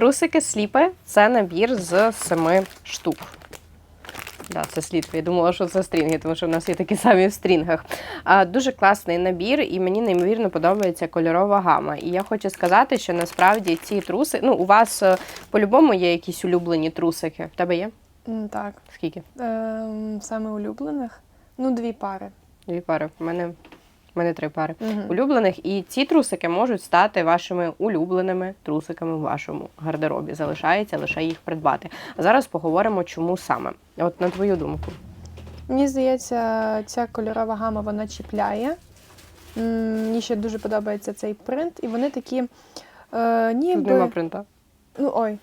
Трусики сліпи це набір з семи штук. Да, це слідки. Я думала, що це стрінги, тому що в нас є такі самі в стрінгах. А, дуже класний набір, і мені неймовірно подобається кольорова гама. І я хочу сказати, що насправді ці труси, ну, у вас е, по-любому є якісь улюблені трусики. В тебе є? Так. Скільки? Ем, саме улюблених. Ну, дві пари. Дві пари. У мене, мене три пари. Мгм. улюблених, і ці трусики можуть стати вашими улюбленими трусиками в вашому гардеробі. Залишається лише їх придбати. А зараз поговоримо, чому саме. От на твою думку. Мені здається, ця кольорова гама вона чіпляє. Мені ще дуже подобається цей принт, і вони такі. Е, Тут нема принта. ну ой,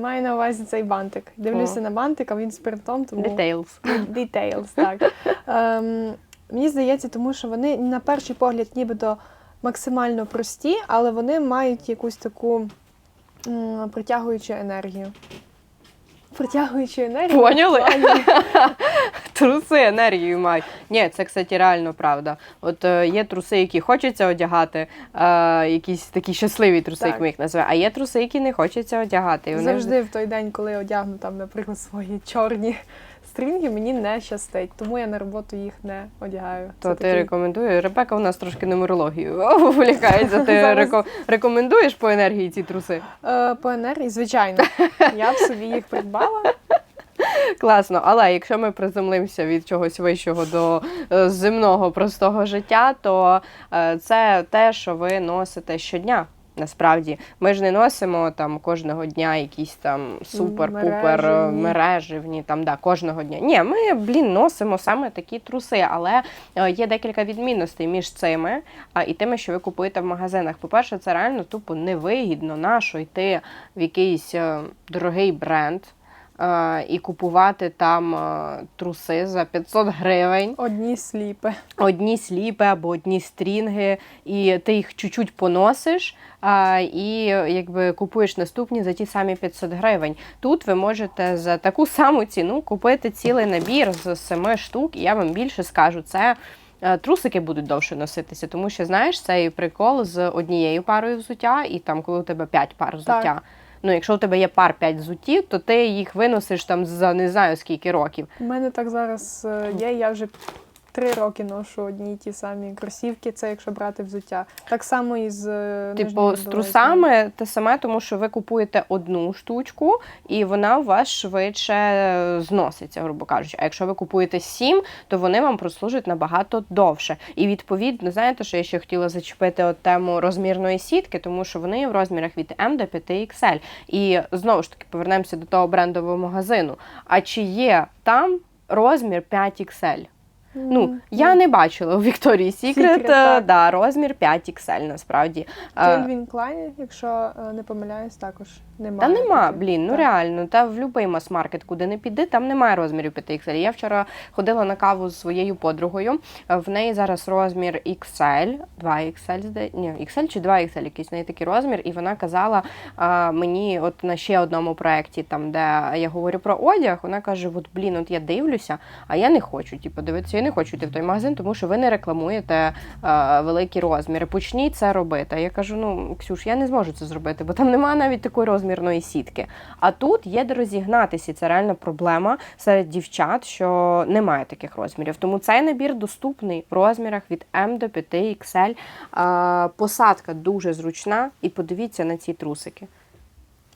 маю на увазі цей бантик. Дивлюся О. на бантик, а він з принтом, тому Details. Details, так. Ем, мені здається, тому що вони на перший погляд нібито максимально прості, але вони мають якусь таку м, притягуючу енергію. Притягуючу енергію. Поняли? Труси енергію мають. Ні, це, кстати, реально правда. От е, є труси, які хочеться одягати, е, якісь такі щасливі труси, Так. як ми їх називаємо, а є труси, які не хочеться одягати. І вони Завжди в той день, коли одягну там, наприклад, свої чорні стрінги, мені не щастить, тому я на роботу їх не одягаю. То Це ти такий- рекомендуєш? Ребека у нас трошки нумерологію увлікається. Ти Зараз. реко- рекомендуєш по енергії ці труси? Е, по енергії, звичайно. Я б собі їх придбала. Класно, але якщо ми приземлимося від чогось вищого до е, земного простого життя, то е, це те, що ви носите щодня. Насправді, ми ж не носимо там кожного дня якісь там супер-пупер мережевні, там да, кожного дня. Ні, ми, блін, носимо саме такі труси, але е, є декілька відмінностей між цими а, і тими, що ви купуєте в магазинах. По-перше, це реально тупо невигідно нащо йти в якийсь е, дорогий бренд. Е, І купувати там е, труси за 500 гривень, Одні сліпи. одні сліпи або одні стрінги, і ти їх чуть-чуть поносиш, а, і якби купуєш наступні за ті самі 500 гривень. Тут ви можете за таку саму ціну купити цілий набір з семи штук, і я вам більше скажу, це. е, Трусики будуть довше носитися, тому що знаєш цей прикол з однією парою взуття, і там, коли у тебе 5 пар взуття. Ну, якщо у тебе є пар 5 зуті, то ти їх виносиш там за не знаю скільки років. У мене так зараз е, є. Я вже три роки ношу одні й ті самі кросівки, це якщо брати взуття. Так само і з е, Типу, з трусами те саме, тому що ви купуєте одну штучку, і вона у вас швидше е, зноситься, грубо кажучи. А якщо ви купуєте сім, то вони вам прослужать набагато довше. І відповідно, знаєте, що я ще хотіла зачепити от тему розмірної сітки, тому що вони в розмірах від М до 5 XL. І знову ж таки повернемося до того брендового магазину. А чи є там розмір 5 XL? Ну, я не бачила у Вікторії Сікрет Secret, да, розмір 5 XL, насправді. Кельвін Клайн, якщо е, не помиляюсь, також немає. Та нема, блін, ну Так. реально. Та в будь-який мас-маркет, куди не піди, там немає розмірів 5XL. Я вчора ходила на каву з своєю подругою. е, В неї зараз розмір XL, 2XL, ні, XL чи 2XL, якийсь неї такий розмір. І вона казала а, мені, от на ще одному проєкті, там, де я говорю про одяг, вона каже: от блін, от я дивлюся, а я не хочу. Типу, дивитися, я не хочу йти в той магазин, тому що ви не рекламуєте е, великі розміри. Почніть це робити. Я кажу: ну, Ксюш, я не зможу це зробити, бо там немає навіть такої розмірної сітки. А тут є де розігнатися. і Це реально проблема серед дівчат, що немає таких розмірів. Тому цей набір доступний в розмірах від М до 5 XL. Посадка дуже зручна, і подивіться на ці трусики.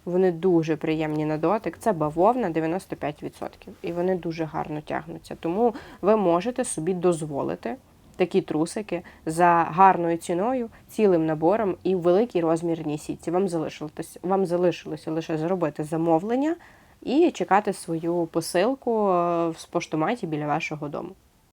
Вони дуже приємні на дотик. Це бавовна 95%. І вони дуже гарно тягнуться. Тому ви можете собі дозволити такі трусики за гарною ціною, цілим набором і в великій розмірній сітці. Вам залишилося, вам залишилося лише зробити замовлення і чекати свою посилку е, в поштоматі біля вашого дому.